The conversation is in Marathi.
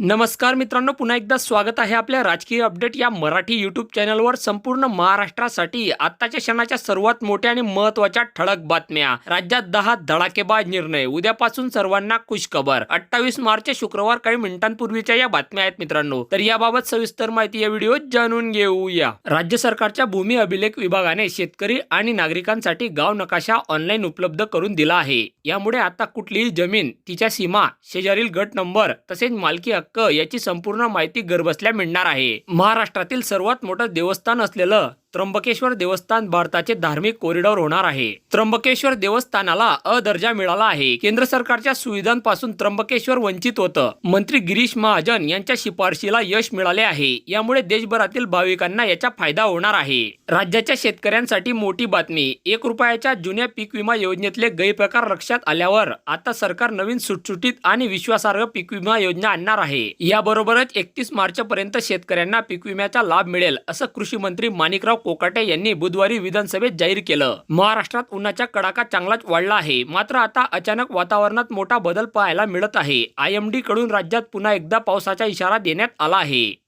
नमस्कार मित्रांनो पुन्हा एकदा स्वागत आहे आपल्या राजकीय अपडेट या मराठी यूट्यूब चॅनलवर संपूर्ण महाराष्ट्रासाठी. आत्ताच्या क्षणाच्या सर्वात मोठ्या आणि महत्त्वाच्या ठळक बातम्या. राज्यात दहा धडाकेबाज निर्णय उद्यापासून सर्वांना खुशखबर. अठ्ठावीस मार्च शुक्रवार काही मिनिटांपूर्वीच्या या बातम्या आहेत मित्रांनो. तर याबाबत सविस्तर माहिती या व्हिडिओत जाणून घेऊया. राज्य सरकारच्या भूमी अभिलेख विभागाने शेतकरी आणि नागरिकांसाठी गाव नकाशा ऑनलाईन उपलब्ध करून दिला आहे. यामुळे आता कुठलीही जमीन तिच्या सीमा शेजारील गट नंबर तसेच मालकी क याची संपूर्ण माहिती घरबसल्या मिळणार आहे. महाराष्ट्रातील सर्वात मोठं देवस्थान असलेलं त्र्यंबकेश्वर देवस्थान भारताचे धार्मिक कॉरिडॉर होणार आहे. त्र्यंबकेश्वर देवस्थानाला अ दर्जा मिळाला आहे. केंद्र सरकारच्या सुविधांपासून त्र्यंबकेश्वर वंचित होतं. मंत्री गिरीश महाजन यांच्या शिफारशीला यश मिळाले आहे. यामुळे देशभरातील भाविकांना याचा फायदा होणार आहे. राज्याच्या शेतकऱ्यांसाठी मोठी बातमी. एक रुपयाच्या जुन्या पीक विमा योजनेतले गैरप्रकार लक्षात आल्यावर आता सरकार नवीन सुटसुटीत आणि विश्वासार्ह पीक विमा योजना आणणार आहे. याबरोबरच एकतीस मार्च पर्यंत शेतकऱ्यांना पीक विम्याचा लाभ मिळेल असं कृषी मंत्री माणिकराव कोकाटे यांनी बुधवारी विधानसभेत जाहीर केलं. महाराष्ट्रात उन्हाचा कडाका चांगलाच वाढला आहे. मात्र आता अचानक वातावरणात मोठा बदल पाहायला मिळत आहे. आय एम डी कडून राज्यात पुन्हा एकदा पावसाचा इशारा देण्यात आला आहे.